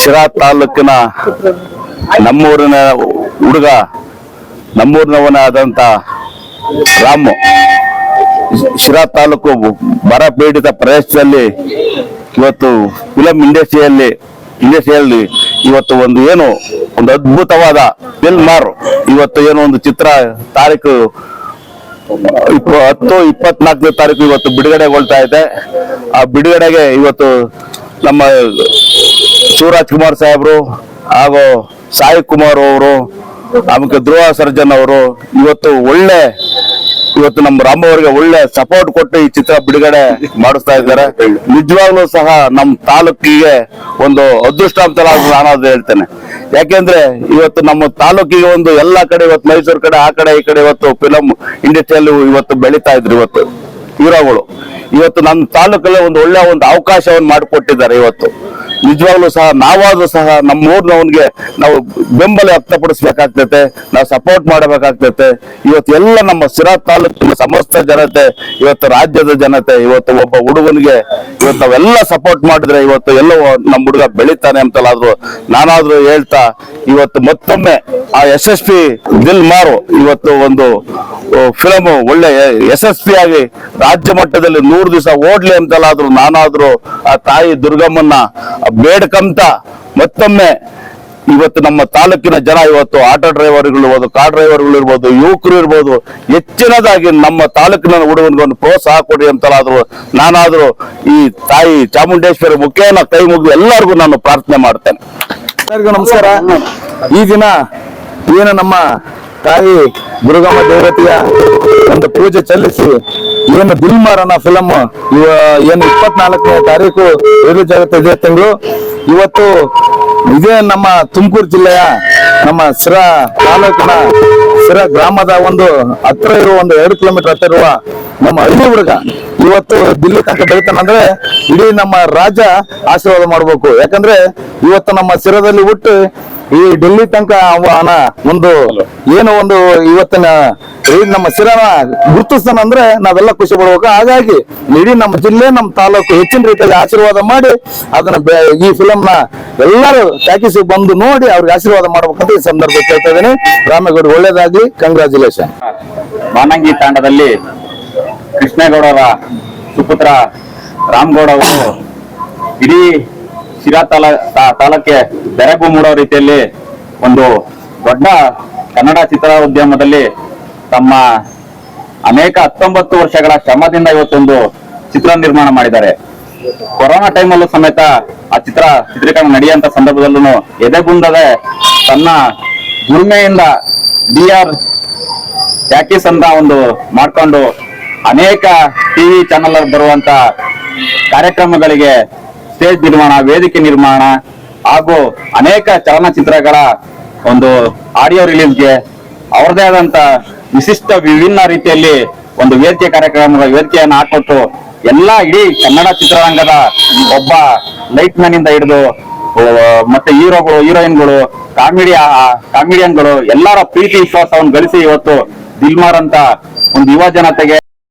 ಶಿರಾ ತಾಲೂಕಿನ ನಮ್ಮೂರಿನ ಹುಡುಗ, ನಮ್ಮೂರಿನವನಾದಂತ ರಾಮು. ಶಿರಾ ತಾಲೂಕು ಬರ ಪೀಡಿತ ಪ್ರದೇಶದಲ್ಲಿ ಇವತ್ತು ಫಿಲಂ ಇಂಡಸ್ಟ್ರಿಯಲ್ಲಿ ಇಂಡಸ್ಟ್ರಿಯಲ್ಲಿ ಇವತ್ತು ಒಂದು ಏನು, ಒಂದು ಅದ್ಭುತವಾದ ಫಿಲ್ಮಾರ್. ಇವತ್ತು ಏನು ಒಂದು ಚಿತ್ರ ತಾರೀಕು ಇಪ್ಪ ಹತ್ತು, ಇಪ್ಪತ್ನಾಲ್ಕನೇ ತಾರೀಕು ಇವತ್ತು ಬಿಡುಗಡೆಗೊಳ್ತಾ ಇದೆ. ಆ ಬಿಡುಗಡೆಗೆ ಇವತ್ತು ನಮ್ಮ ಶಿವರಾಜ್ ಕುಮಾರ್ ಸಾಹೇಬ್ರು ಹಾಗೂ ಸಾಯಿ ಕುಮಾರ್ ಅವರು, ಆಮೇಲೆ ಧ್ರುವ ಸರ್ಜನ್ ಅವರು, ಇವತ್ತು ಒಳ್ಳೆ, ಇವತ್ತು ನಮ್ಮ ರಾಮ ಅವರಿಗೆ ಒಳ್ಳೆ ಸಪೋರ್ಟ್ ಕೊಟ್ಟು ಈ ಚಿತ್ರ ಬಿಡುಗಡೆ ಮಾಡಿಸ್ತಾ ಇದ್ದಾರೆ. ನಿಜವಾಗ್ಲೂ ಸಹ ನಮ್ಮ ತಾಲೂಕಿಗೆ ಒಂದು ಅದೃಷ್ಟ ಅಂತ ನಾನು ಹೇಳ್ತೇನೆ. ಯಾಕೆಂದ್ರೆ ಇವತ್ತು ನಮ್ಮ ತಾಲೂಕಿಗೆ ಒಂದು ಎಲ್ಲಾ ಕಡೆ ಇವತ್ತು ಮೈಸೂರು ಕಡೆ, ಆ ಕಡೆ, ಈ ಕಡೆ ಇವತ್ತು ಫಿಲಂ ಇಂಡಸ್ಟ್ರಿಯಲ್ಲಿ ಇವತ್ತು ಬೆಳೀತಾ ಇದ್ರು ಇವತ್ತು ಹೀರೋಗಳು ಇವತ್ತು ನಮ್ಮ ತಾಲೂಕಲ್ಲೇ ಒಂದು ಒಳ್ಳೆ ಒಂದು ಅವಕಾಶವನ್ನು ಮಾಡಿಕೊಟ್ಟಿದ್ದಾರೆ ಇವತ್ತು. ನಿಜವಾಗ್ಲೂ ಸಹ ನಾವಾದ್ರೂ ಸಹ ನಮ್ಮ ಊರ್ನವನ್ಗೆ ನಾವು ಬೆಂಬಲ ವ್ಯಕ್ತಪಡಿಸ್ಬೇಕಾಗ್ತೈತೆ, ನಾವು ಸಪೋರ್ಟ್ ಮಾಡಬೇಕಾಗ್ತೈತೆ. ಇವತ್ತು ಎಲ್ಲ ನಮ್ಮ ಸಿರಾ ತಾಲೂಕಿನ ಸಮಸ್ತ ಜನತೆ, ಇವತ್ತು ರಾಜ್ಯದ ಜನತೆ, ಇವತ್ತು ಒಬ್ಬ ಹುಡುಗನಿಗೆ ಇವತ್ತು ನಾವೆಲ್ಲ ಸಪೋರ್ಟ್ ಮಾಡಿದ್ರೆ ಇವತ್ತು ಎಲ್ಲೋ ನಮ್ಮ ಹುಡುಗ ಬೆಳಿತಾನೆ ಅಂತಲ್ಲಾದ್ರು ನಾನಾದ್ರೂ ಹೇಳ್ತಾ, ಇವತ್ತು ಮತ್ತೊಮ್ಮೆ ಆ ಯಶಸ್ವಿ ದಿಲ್ ಮಾರು ಇವತ್ತು ಒಂದು ಫಿಲಮ್ ಒಳ್ಳೆ ಯಶಸ್ವಿಯಾಗಿ ರಾಜ್ಯ ಮಟ್ಟದಲ್ಲಿ ನೂರು ದಿವಸ ಓಡ್ಲಿ ಅಂತಲಾದ್ರು ನಾನಾದ್ರೂ ಆ ತಾಯಿ ದುರ್ಗಮ್ಮನ್ನ ಬೇಡ್ಕಂತ ಮತ್ತೊಮ್ಮೆ ಇವತ್ತು ನಮ್ಮ ತಾಲೂಕಿನ ಜನ ಇವತ್ತು ಆಟೋ ಡ್ರೈವರ್ಗಳು ಇರ್ಬೋದು, ಕಾರ್ ಡ್ರೈವರ್ಗಳು ಇರ್ಬೋದು, ಯುವಕರು ಇರ್ಬೋದು, ಹೆಚ್ಚಿನದಾಗಿ ನಮ್ಮ ತಾಲೂಕಿನ ಹುಡುಗನಿಗೆ ಒಂದು ಪ್ರೋತ್ಸಾಹ ಕೊಡಿ ಅಂತಲಾದ್ರು ನಾನಾದ್ರೂ ಈ ತಾಯಿ ಚಾಮುಂಡೇಶ್ವರಿ ಮುಖೇನ ಕೈ ಮುಗಿದು ಎಲ್ಲರಿಗೂ ನಾನು ಪ್ರಾರ್ಥನೆ ಮಾಡ್ತೇನೆ. ಎಲ್ಲರಿಗೂ ನಮಸ್ಕಾರ. ಈ ದಿನ ಏನು ನಮ್ಮ ತಾಯಿ ದುರ್ಗಮ್ಮ ದೇವತೆಯ ಒಂದು ಪೂಜೆ ಸಲ್ಲಿಸಿ ಏನು ದಿಲ್ ಮಾರನ ಫಿಲಮ್ ಇವ ಏನು ಇಪ್ಪತ್ನಾಲ್ಕನೇ ತಾರೀಕು ರಿಲೀಸ್ ಆಗುತ್ತೆ ಇದೇ ತಿಂಗಳು. ಇವತ್ತು ಇದೇ ನಮ್ಮ ತುಮಕೂರು ಜಿಲ್ಲೆಯ ನಮ್ಮ ಸಿರಾ ತಾಲೂಕಿನ ಸಿರಾ ಗ್ರಾಮದ ಒಂದು ಹತ್ತಿರ ಇರುವ ಒಂದು ಎರಡು ಕಿಲೋಮೀಟರ್ ಹತ್ತಿರ ಇರುವ ನಮ್ಮ ಹಳ್ಳಿ ಹುಡುಗ ಇವತ್ತು ದಿಲ್ಲಿ ತನಕ ಬೆಳಿತಾನಂದ್ರೆ ಇಡೀ ನಮ್ಮ ರಾಜ ಆಶೀರ್ವಾದ ಮಾಡ್ಬೇಕು. ಯಾಕಂದ್ರೆ ಇವತ್ತು ನಮ್ಮ ಸಿರದಲ್ಲಿ ಹುಟ್ಟು ಈ ಡೆಲ್ಲಿ ತನಕ ಅವನ ಒಂದು ಏನು ಒಂದು ಇವತ್ತಿನ ಇಡೀ ನಮ್ಮ ಶಿರನ ಗುರುತಿಸ್ತಾನ ಅಂದ್ರೆ ನಾವೆಲ್ಲ ಖುಷಿ ಪಡ್ಬೇಕು. ಹಾಗಾಗಿ ಇಡೀ ನಮ್ಮ ಜಿಲ್ಲೆ, ನಮ್ಮ ತಾಲೂಕು ಹೆಚ್ಚಿನ ರೀತಿಯಲ್ಲಿ ಆಶೀರ್ವಾದ ಮಾಡಿ ಅದನ್ನ ಈ ಫಿಲಮ್ನ ಎಲ್ಲರೂ ಟ್ಯಾಕಿಸಿ ಬಂದು ನೋಡಿ ಅವ್ರಿಗೆ ಆಶೀರ್ವಾದ ಮಾಡ್ಬೇಕಂತ ಈ ಸಂದರ್ಭ ಕೇಳ್ತಾ ಇದ್ದೀನಿ. ರಾಮೇಗೌಡ, ಒಳ್ಳೇದಾಗ್ಲಿ. ಕಂಗ್ರಾಚುಲೇಷನ್ ಮಾನಂಗಿ ತಾಂಡದಲ್ಲಿ ಕೃಷ್ಣೇಗೌಡರ ಸುಪುತ್ರ ರಾಮಗೌಡ ಅವರು ಇಡೀ ಶಿರಾ ತಾಲ ತಾ- ತಾಲೂಕೆ ಬೆರಗು ಮೂಡೋ ರೀತಿಯಲ್ಲಿ ಒಂದು ದೊಡ್ಡ ಕನ್ನಡ ಚಿತ್ರ ಉದ್ಯಮದಲ್ಲಿ ತಮ್ಮ ಅನೇಕ ಹತ್ತೊಂಬತ್ತು ವರ್ಷಗಳ ಶ್ರಮದಿಂದ ಇವತ್ತೊಂದು ಚಿತ್ರ ನಿರ್ಮಾಣ ಮಾಡಿದ್ದಾರೆ. ಕೊರೋನಾ ಟೈಮಲ್ಲೂ ಸಮೇತ ಆ ಚಿತ್ರ ಚಿತ್ರೀಕರಣ ನಡೆಯುವಂತ ಸಂದರ್ಭದಲ್ಲೂ ಎದೆಗುಂದದೆ ತನ್ನ ದುರ್ಮೆಯಿಂದ ಡಿ ಆರ್ ಟ್ಯಾಕಿಸ್ ಅಂತ ಒಂದು ಮಾಡ್ಕೊಂಡು ಅನೇಕ ಟಿವಿ ಚಾನೆಲ್ ಬರುವಂತ ಕಾರ್ಯಕ್ರಮಗಳಿಗೆ ಸ್ಟೇಜ್ ನಿರ್ಮಾಣ, ವೇದಿಕೆ ನಿರ್ಮಾಣ ಹಾಗೂ ಅನೇಕ ಚಲನಚಿತ್ರಗಳ ಒಂದು ಆಡಿಯೋ ರಿಲೀಸ್ಗೆ ಅವರದೇ ಆದಂತ ವಿಶಿಷ್ಟ ವಿಭಿನ್ನ ರೀತಿಯಲ್ಲಿ ಒಂದು ವೇದಿಕೆ ಕಾರ್ಯಕ್ರಮದ ವೇದಿಕೆಯನ್ನು ಹಾಕೊಟ್ಟು ಎಲ್ಲಾ ಇಡೀ ಕನ್ನಡ ಚಿತ್ರರಂಗದ ಒಬ್ಬ ಲೈಟ್ ಮ್ಯಾನ್ ಇಂದ ಹಿಡಿದು ಮತ್ತೆ ಹೀರೋಗಳು ಹೀರೋಯಿನ್ಗಳು ಕಾಮಿಡಿ ಕಾಮಿಡಿಯನ್ಗಳು ಎಲ್ಲರ ಪ್ರೀತಿ, ವಿಶ್ವಾಸವನ್ನು ಗಳಿಸಿ ಇವತ್ತು ದಿಲ್ಮಾರ್ ಅಂತ ಒಂದು ಯುವ ಜನತೆಗೆ